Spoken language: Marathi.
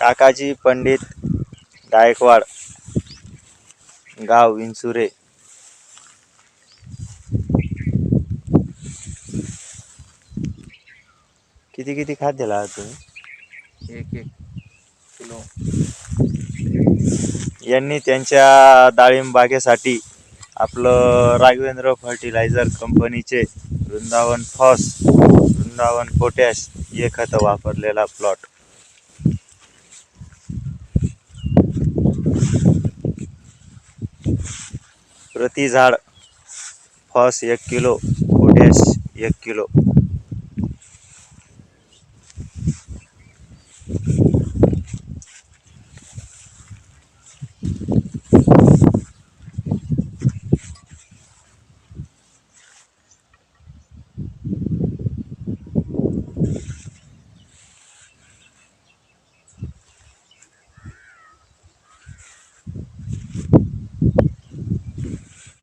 काकाजी पंडित गायकवाड गाव विंचुरे. किती किती खात दिला तुम्ही? एक एक किलो. यांनी त्यांच्या डाळिंब बागेसाठी आपलं राघवेंद्र फर्टिलायझर कंपनीचे वृंदावन फॉस वृंदावन पोटॅश हे खतं वापरलेला प्लॉट. प्रति झाड फॉस एक किलो पोटॅश एक किलो.